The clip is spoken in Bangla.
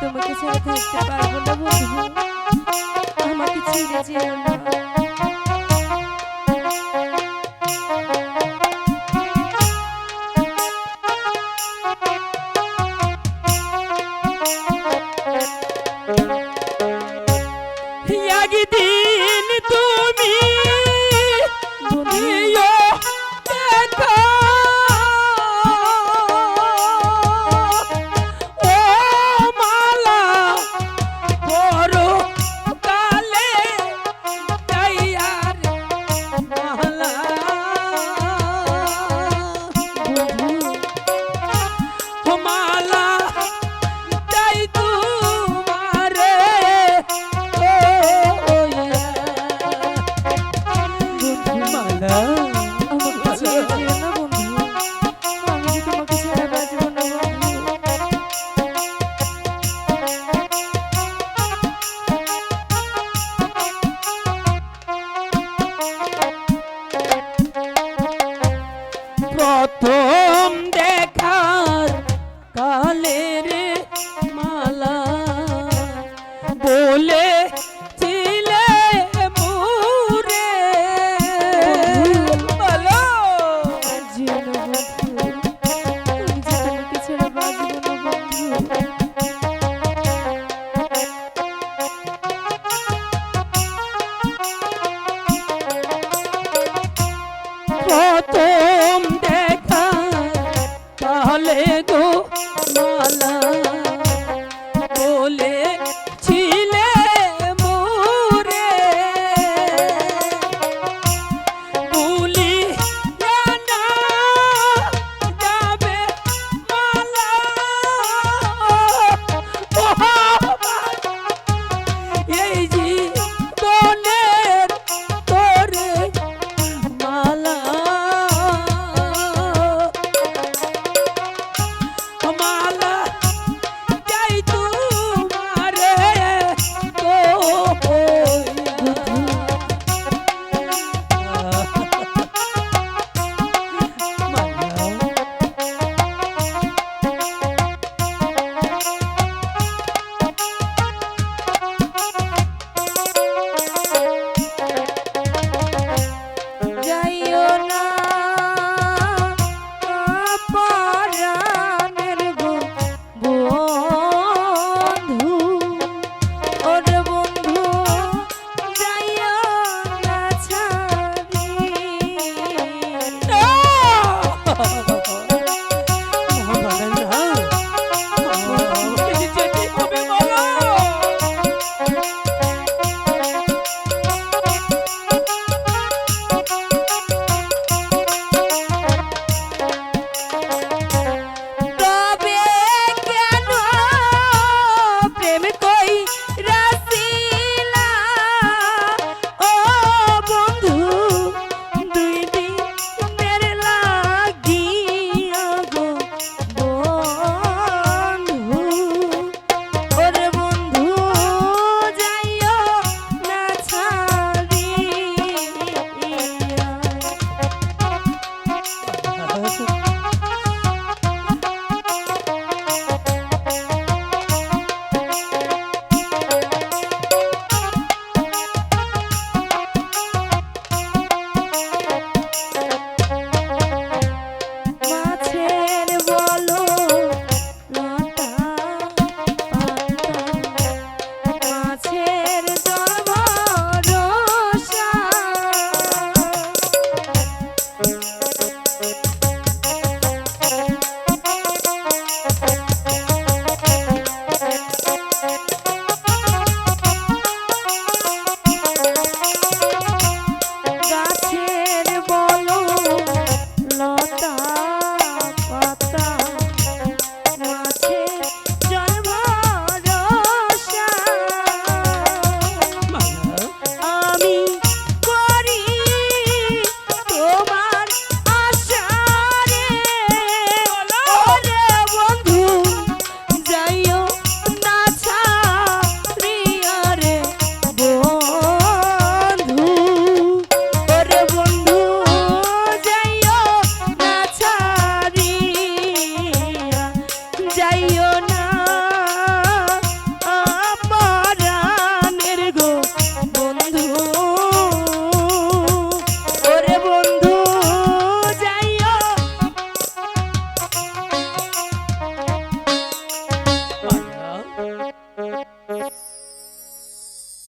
তোমাকে ছাড়া থাকতে পারব না বন্ধু। আমাকে ছেড়ে যেও না।